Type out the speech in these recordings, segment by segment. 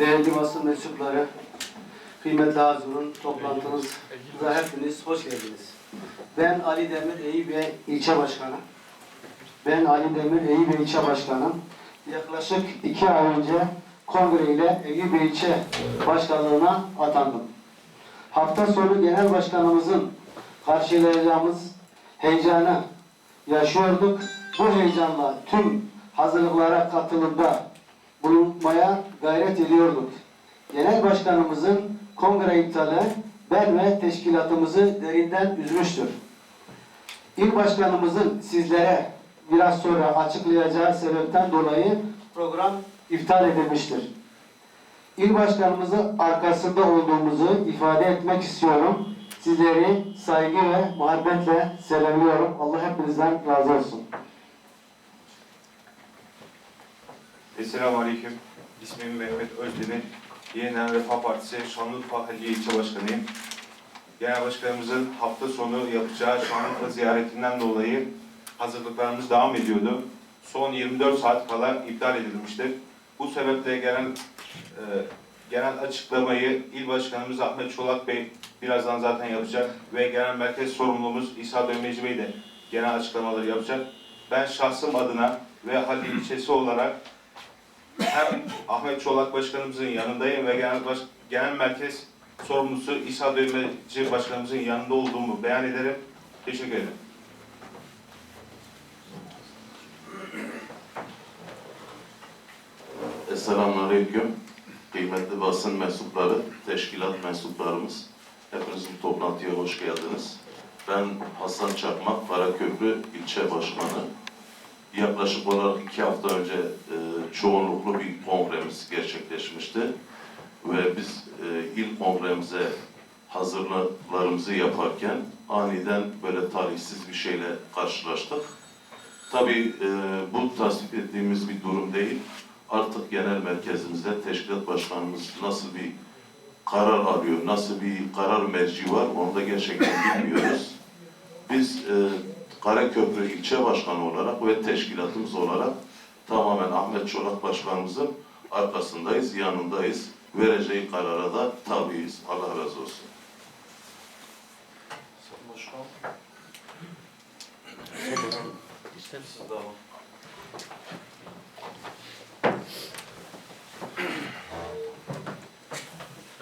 değerli basın mensupları, kıymetli Hazur'un toplantımıza hepiniz hoş geldiniz. Ben Ali Demir Eyüpiye İlçe Başkanı. Ben Ali Demir Eyüpiye İlçe Başkanı. Yaklaşık iki ay önce kongre ile Eyüpiye İlçe Başkanlığına atandım. Hafta sonu Genel Başkanımızın karşılayacağımız heyecanı yaşıyorduk. Bu heyecanla tüm hazırlıklara katılıp da bulunmaya gayret ediyorduk. Genel Başkanımızın kongre iptali ben ve teşkilatımızı derinden üzmüştür. İl Başkanımızın sizlere biraz sonra açıklayacağı sebepten dolayı program iptal edilmiştir. İl Başkanımızın arkasında olduğumuzu ifade etmek istiyorum. Sizleri saygı ve muhabbetle selamlıyorum. Allah hepinizden razı olsun. Esselamu Aleyküm. İsmim Mehmet Özdemir. Yeniden Refah Partisi Şanlıurfa Halliye İlçe Başkanıyım. Genel Başkanımızın hafta sonu yapacağı Şanlıurfa ziyaretinden dolayı hazırlıklarımız devam ediyordu. Son 24 saat kala iptal edilmiştir. Bu sebeple gelen e, genel açıklamayı İl Başkanımız Ahmet Çolak Bey birazdan zaten yapacak ve genel merkez sorumlumuz İsa Dönmeci Bey de genel açıklamaları yapacak. Ben şahsım adına ve Halliye ilçesi olarak hem Ahmet Çolak Başkanımızın yanındayım ve genel, baş, genel merkez sorumlusu İsa Dövmeci Başkanımızın yanında olduğumu beyan ederim. Teşekkür ederim. Esselamu Aleyküm. Kıymetli basın mensupları, teşkilat mensuplarımız. Hepiniz bu toplantıya hoş geldiniz. Ben Hasan Çakmak, Karaköprü ilçe başkanı. Yaklaşık olarak iki hafta önce e, çoğunluklu bir kongremiz gerçekleşmişti. Ve biz e, ilk kongremize hazırlıklarımızı yaparken aniden böyle talihsiz bir şeyle karşılaştık. Tabii e, bu tasvip ettiğimiz bir durum değil artık genel merkezimizde teşkilat başkanımız nasıl bir karar alıyor, nasıl bir karar merci var onu da gerçekten bilmiyoruz. Biz e, Karaköprü ilçe başkanı olarak ve teşkilatımız olarak tamamen Ahmet Çolak başkanımızın arkasındayız, yanındayız. Vereceği karara da tabiiz. Allah razı olsun.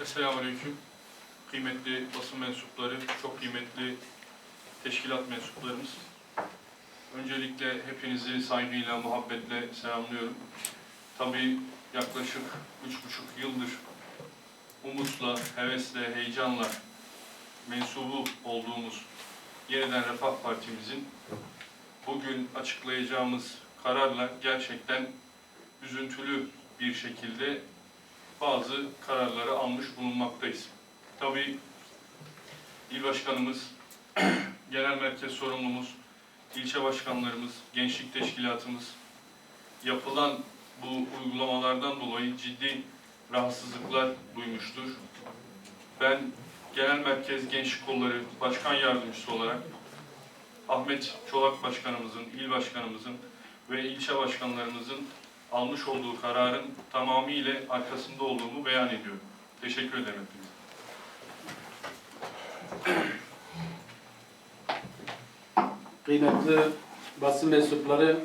Esselamu Aleyküm. Kıymetli basın mensupları, çok kıymetli teşkilat mensuplarımız. Öncelikle hepinizi saygıyla, muhabbetle selamlıyorum. Tabii yaklaşık üç buçuk yıldır umutla, hevesle, heyecanla mensubu olduğumuz Yeniden Refah Partimizin bugün açıklayacağımız kararla gerçekten üzüntülü bir şekilde bazı kararları almış bulunmaktayız. Tabii il başkanımız, genel merkez sorumlumuz, ilçe başkanlarımız, gençlik teşkilatımız yapılan bu uygulamalardan dolayı ciddi rahatsızlıklar duymuştur. Ben genel merkez gençlik kolları başkan yardımcısı olarak Ahmet Çolak başkanımızın, il başkanımızın ve ilçe başkanlarımızın almış olduğu kararın tamamıyla arkasında olduğumu beyan ediyorum. Teşekkür ederim hepinize. Kıymetli basın mensupları,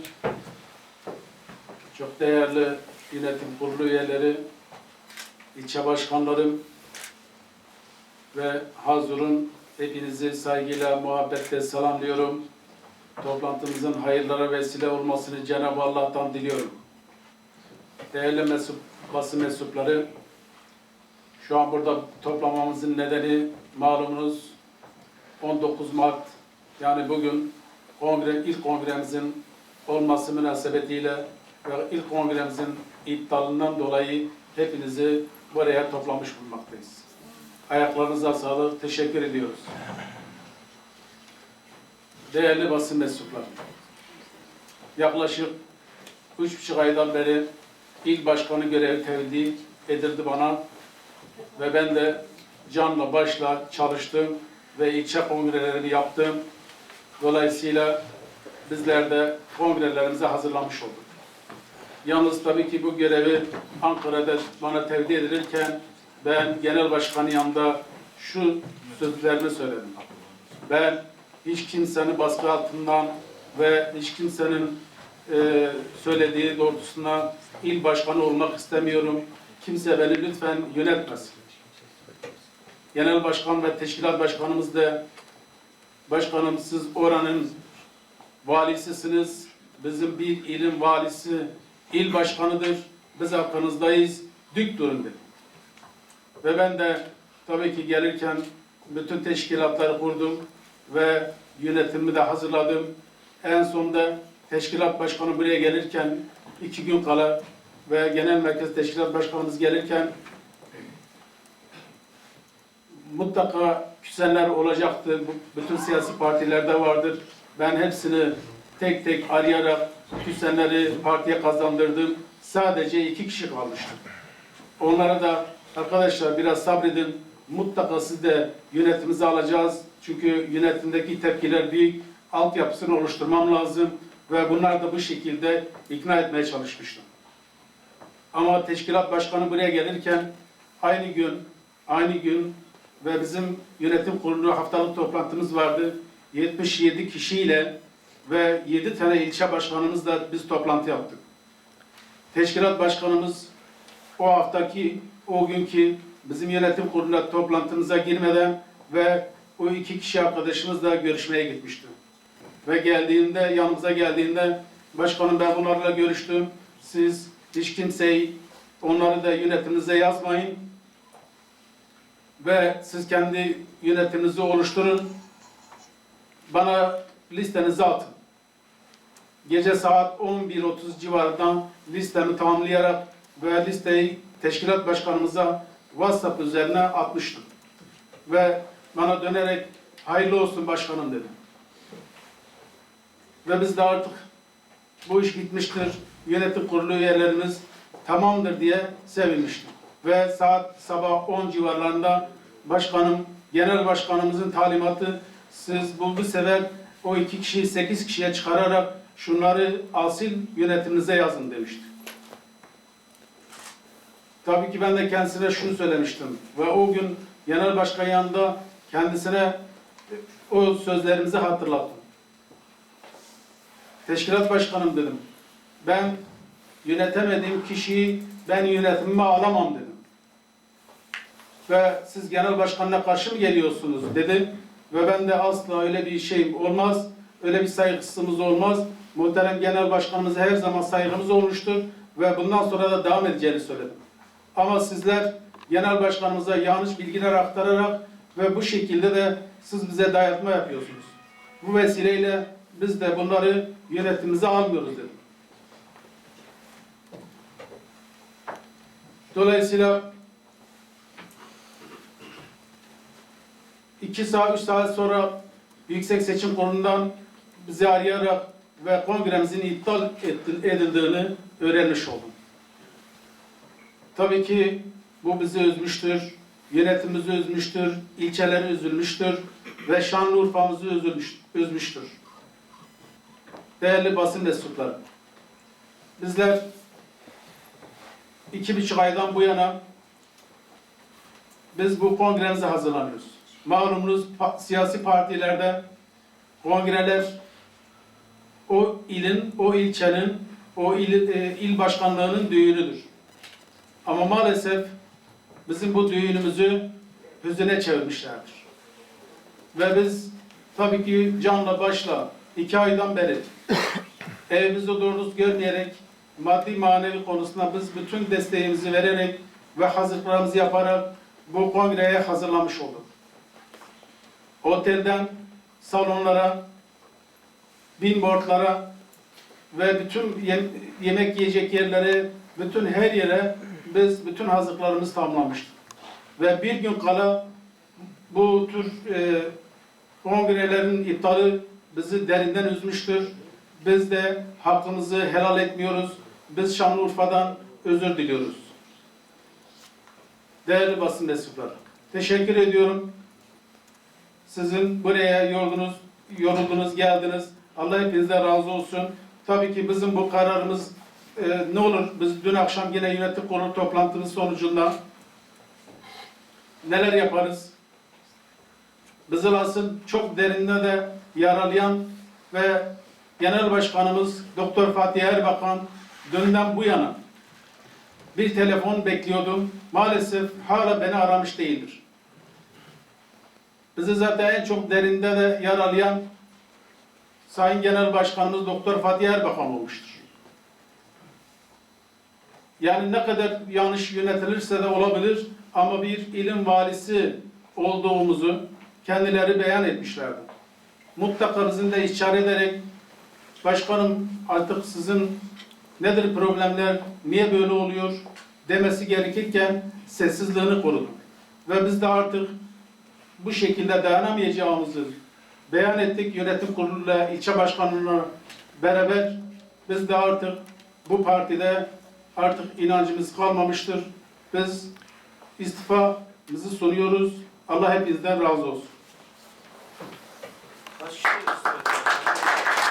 çok değerli yönetim kurulu üyeleri, ilçe başkanlarım ve Hazur'un hepinizi saygıyla, muhabbetle selamlıyorum. Toplantımızın hayırlara vesile olmasını Cenab-ı Allah'tan diliyorum. Değerli mensup, basın mensupları, şu an burada toplamamızın nedeni malumunuz 19 Mart yani bugün kongre, ilk kongremizin olması münasebetiyle ve ilk kongremizin iptalından dolayı hepinizi buraya toplamış bulunmaktayız. Ayaklarınıza sağlık, teşekkür ediyoruz. Değerli basın mensupları, yaklaşık üç buçuk aydan beri il başkanı görevi tevdi edildi bana ve ben de canla başla çalıştım ve ilçe kongrelerini yaptım. Dolayısıyla bizler de kongrelerimize hazırlamış olduk. Yalnız tabii ki bu görevi Ankara'da bana tevdi edilirken ben genel başkanın yanında şu sözlerimi söyledim. Ben hiç kimsenin baskı altından ve hiç kimsenin e, söylediği doğrultusunda il başkanı olmak istemiyorum. Kimse beni lütfen yönetmesin. Genel başkan ve teşkilat başkanımız da başkanım siz oranın valisisiniz. Bizim bir ilin valisi il başkanıdır. Biz hakkınızdayız. Dik durun dedi. Ve ben de tabii ki gelirken bütün teşkilatları kurdum ve yönetimimi de hazırladım. En sonunda teşkilat başkanı buraya gelirken iki gün kala ve genel merkez teşkilat başkanımız gelirken mutlaka küsenler olacaktı. Bu- Bütün siyasi partilerde vardır. Ben hepsini tek tek arayarak küsenleri partiye kazandırdım. Sadece iki kişi kalmıştı. Onlara da arkadaşlar biraz sabredin. Mutlaka siz de yönetimimizi alacağız. Çünkü yönetimdeki tepkiler büyük. Altyapısını oluşturmam lazım. Ve bunlar da bu şekilde ikna etmeye çalışmıştım. Ama teşkilat başkanı buraya gelirken aynı gün, aynı gün ve bizim yönetim kurulu haftalık toplantımız vardı. 77 kişiyle ve 7 tane ilçe başkanımızla biz toplantı yaptık. Teşkilat başkanımız o haftaki, o günkü bizim yönetim kurulu toplantımıza girmeden ve o iki kişi arkadaşımızla görüşmeye gitmişti. Ve geldiğinde, yanımıza geldiğinde başkanım ben bunlarla görüştüm. Siz hiç kimseyi, onları da yönetiminize yazmayın ve siz kendi yönetiminizi oluşturun. Bana listenizi atın. Gece saat 11.30 civarından listemi tamamlayarak ve listeyi teşkilat başkanımıza WhatsApp üzerine atmıştım. Ve bana dönerek hayırlı olsun başkanım dedi. Ve biz de artık bu iş bitmiştir, yönetim kurulu üyelerimiz tamamdır diye sevinmiştim. Ve saat sabah 10 civarlarında başkanım, genel başkanımızın talimatı siz bu, bu sefer o iki kişiyi sekiz kişiye çıkararak şunları asil yönetiminize yazın demişti. Tabii ki ben de kendisine şunu söylemiştim ve o gün genel başkan yanında kendisine o sözlerimizi hatırlattım. Teşkilat başkanım dedim. Ben yönetemediğim kişiyi ben yönetimime alamam dedim. Ve siz genel başkanına karşı mı geliyorsunuz dedim. Ve ben de asla öyle bir şey olmaz. Öyle bir saygısızlığımız olmaz. Muhterem genel başkanımıza her zaman saygımız olmuştur. Ve bundan sonra da devam edeceğini söyledim. Ama sizler genel başkanımıza yanlış bilgiler aktararak ve bu şekilde de siz bize dayatma yapıyorsunuz. Bu vesileyle biz de bunları yönetimimize almıyoruz dedim. Dolayısıyla iki saat, üç saat sonra Yüksek Seçim Kurulu'ndan bizi arayarak ve kongremizin iptal edildiğini öğrenmiş oldum. Tabii ki bu bizi üzmüştür, yönetimimizi üzmüştür, ilçeleri üzülmüştür ve Şanlıurfa'mızı üzmüştür. Değerli basın mensupları, bizler iki buçuk aydan bu yana biz bu kongremize hazırlanıyoruz. Malumunuz siyasi partilerde kongreler o ilin, o ilçenin, o il, e, il başkanlığının düğünüdür. Ama maalesef bizim bu düğünümüzü hüzüne çevirmişlerdir. Ve biz tabii ki canla başla iki aydan beri evimizde doğru görmeyerek maddi manevi konusunda biz bütün desteğimizi vererek ve hazırlıklarımızı yaparak bu kongreye hazırlamış olduk. Otelden salonlara, billboardlara ve bütün yem- yemek yiyecek yerlere, bütün her yere biz bütün hazırlıklarımızı tamamlamıştık. Ve bir gün kala bu tür e, kongrelerin iptali bizi derinden üzmüştür. Biz de hakkımızı helal etmiyoruz. Biz Şanlıurfa'dan özür diliyoruz. Değerli basın mensupları, teşekkür ediyorum. Sizin buraya yoruldunuz, yoruldunuz, geldiniz. Allah hepinizden razı olsun. Tabii ki bizim bu kararımız e, ne olur biz dün akşam yine yönetim kurulu toplantımız sonucunda neler yaparız? Bizi asıl çok derinde de yaralayan ve Genel Başkanımız Doktor Fatih Erbakan dünden bu yana bir telefon bekliyordum. Maalesef hala beni aramış değildir. Bizi zaten en çok derinde de yaralayan Sayın Genel Başkanımız Doktor Fatih Erbakan olmuştur. Yani ne kadar yanlış yönetilirse de olabilir ama bir ilim valisi olduğumuzu kendileri beyan etmişlerdi. Mutlaka bizim de işaret ederek başkanım artık sizin nedir problemler, niye böyle oluyor demesi gerekirken sessizliğini korudu. Ve biz de artık bu şekilde dayanamayacağımızı beyan ettik. Yönetim kuruluyla, ilçe başkanlığına beraber biz de artık bu partide artık inancımız kalmamıştır. Biz istifamızı sunuyoruz. Allah hepinizden razı olsun. İstiyor?